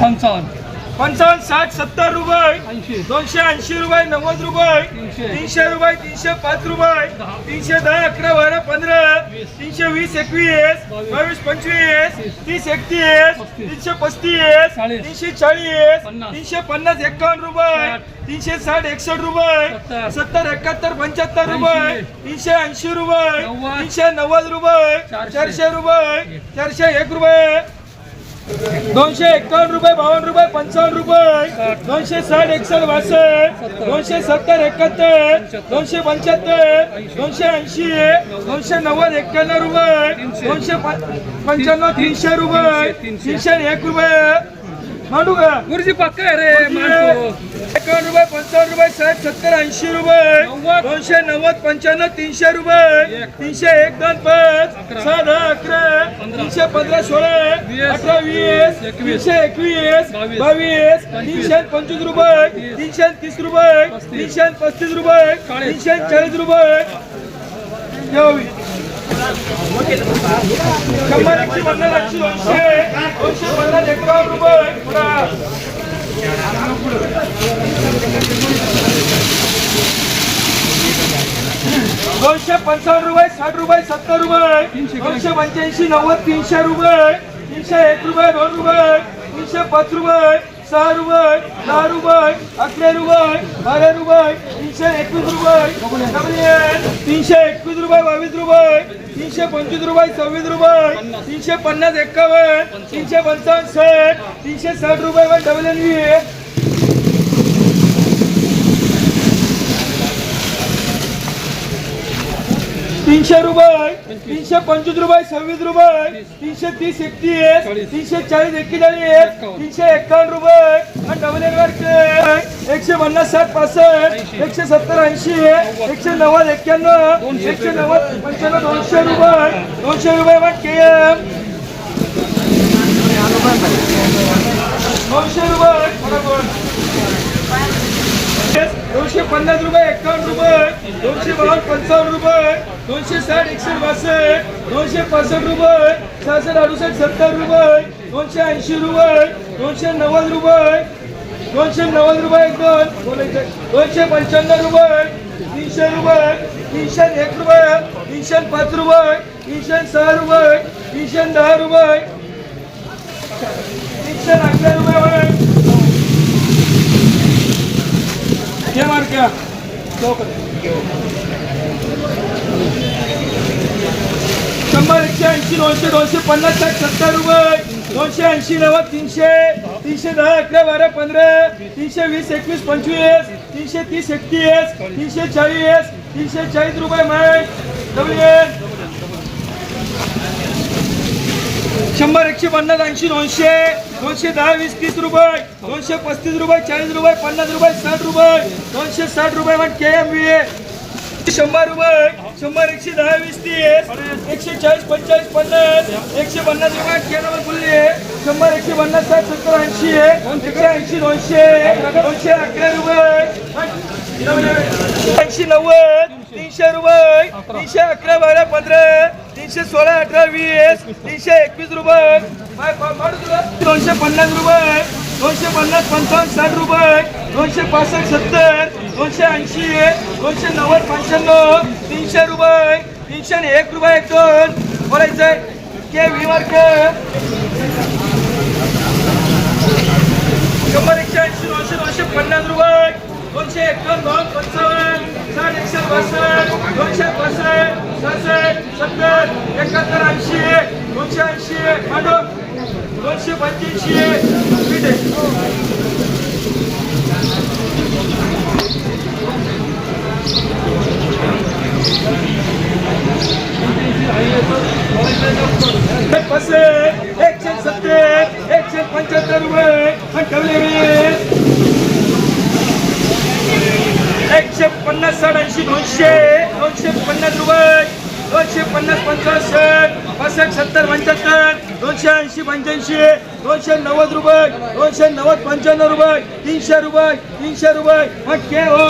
पंचावन्न पंचावन्न साठ सत्तर रुपये दोनशे ऐंशी रुपये नव्वद रुपये तीनशे. रुपये तीनशे पाच रुपये. तीनशे दहा अकरा बारा पंधरा. तीनशे वीस एकवीस बावीस. पंचवीस तीस. तीस एकतीस. तीनशे पस्तीस. तीनशे चाळीस. तीनशे पन्नास एकावन्न रुपये. तीनशे साठ एकसष्ट रुपये सत्तर. एकाहत्तर पंच्याहत्तर. रुपये तीनशे ऐंशी रुपये. तीनशे नव्वद रुपये. चारशे रुपये चारशे एक रुपये दोनशे एकावन्न रुपये बावन्न रुपये पंचावन्न रुपये. दोनशे साठ एकसष्ट बासष्ट दोनशे सत्तर एकाहत्तर. दोनशे पंच्याहत्तर. दोनशे ऐंशी. दोनशे नव्वद एक्क्याण्णव रुपये. दोनशे पंच्याण्णव तीनशे रुपये. तीनशे एक रुपये. मांडू का गुरुजी पक्का आहे रे मांडतो एकावन्न रुपये पंचावन्न रुपये साठ सत्तर ऐंशी रुपये. दोनशे नव्वद पंच्याण्णव तीनशे रुपये. तीनशे एक दोन पाच. सहा दहा अकरा. तीनशे पंधरा सोळा. अठरा वीस एकवीस. तीनशे एकवीस बावीस. तीनशे पंचवीस रुपये. तीनशे तीस रुपये. तीनशे पस्तीस रुपये. तीनशे चाळीस रुपये. शंभर एकशे पन्नास एकशे दोनशे दोनशे पन्नास एकावन्न रुपये. दोनशे पंचावन्न रुपये साठ रुपये सत्तर रुपये. दोनशे पंच्याऐंशी नव्वद तीनशे रुपये. तीनशे एक रुपये दोन रुपये. तीनशे पाच रुपये सहा रुपये दहा रुपये अकरा रुपये बारा रुपये तीनशे एकवीस रुपये. तीनशे एकवीस रुपये बावीस रुपये. तीनशे पंचवीस रुपये सव्वीस रुपये तीनशे पन्नास एक्कावन्न तीनशे पंचावन्न साठ तीनशे साठ रुपये डबल एन व्ही तीनशे रुपये तीनशे पंचवीस रुपये सव्वीस रुपये तीनशे तीस एकतीस तीनशे चाळीस एक्केचाळीस तीनशे एक्कावन्न रुपये आणि डबल एन वर एकशे पन्नास साठ पासष्ट एकशे सत्तर ऐंशी एकशे नव्वद एक्क्याण्णव एकशे नव्वद पंच्याण्णव दोनशे रुपये दोनशे रुपये मग के एम दोनशे रुपये बरोबर. दोनशे पन्नास रुपये एकावन्न रुपये दोनशे बावन्न पंचावन्न रुपये दोनशे साठ एकशे बासष्ट दोनशे पासष्ट रुपये सहाशे अडुसष्ट सत्तर रुपये दोनशे ऐंशी रुपये दोनशे नव्वद रुपये दोनशे नव्वद रुपये दोन. दोनशे रुपये. तीनशे रुपये. तीनशे एक रुपये. तीनशे पाच रुपये. तीनशे सहा रुपये. तीनशे दहा रुपये. तीनशे अकरा रुपये. शंभर एकशे ऐंशी, दोनशे दोनशे पन्नास साठ सत्तर रुपये. दोनशे ऐंशी, नव्वद, तीनशे. तीनशे दहा अकरा बारा पंधरा तीनशे वीस एकवीस पंचवीस तीनशे तीस एकतीस तीनशे चाळीस तीनशे चाळीस रुपये माय डबल शंभर एकशे पन्नास ऐंशी दोनशे दोनशे दहा वीस तीस रुपये दोनशे पस्तीस रुपये चाळीस रुपये पन्नास रुपये साठ रुपये दोनशे साठ रुपये के एम बी शंभर रुपये. शंभर एकशे दहा वीस तीस एकशे चाळीस पंचेचाळीस पन्नास. एकशे पन्नास रुपये के आहे. शंभर एकशे पन्नास साठ सत्तर ऐंशी एकशे ऐंशी दोनशे दोनशे अकरा रुपये. ऐंशी नव्वद. तीनशे रुपये. तीनशे अकरा बारा पंधरा. तीनशे सोळा अठरा वीस. तीनशे एकवीस रुपये. दोनशे पन्नास रुपये. दोनशे पन्नास पंचावन्न साठ रुपये दोनशे पासष्ट सत्तर दोनशे ऐंशी दोनशे नव्वद पंच्याण्णव तीनशे रुपये तीनशे एक रुपये एक दोन बोलायचंय के व्ही मार्क शंभर एकशे ऐंशी दोनशे दोनशे पन्नास रुपये. दोनशे एकावन्न दोन पंचावन्न साठ एकशे बासष्ट दोनशे पासष्ट सहासष्ट सत्तर एकाहत्तर ऐंशी दोनशे ऐंशी मांडव दोनशे पंच्याऐंशी ठीक आहे पासष्ट एकशे सत्तर एकशे पंच्याहत्तर रुपये ठेवले एकशे पन्नास साठ ऐंशी दोनशे दोनशे पन्नास रुपये दोनशे पन्नास पंचावन्न पासष्ट सत्तर पंच्याहत्तर दोनशे ऐंशी पंच्याऐंशी दोनशे नव्वद रुपये दोनशे नव्वद पंच्याण्णव रुपये तीनशे रुपये तीनशे रुपये मग के हो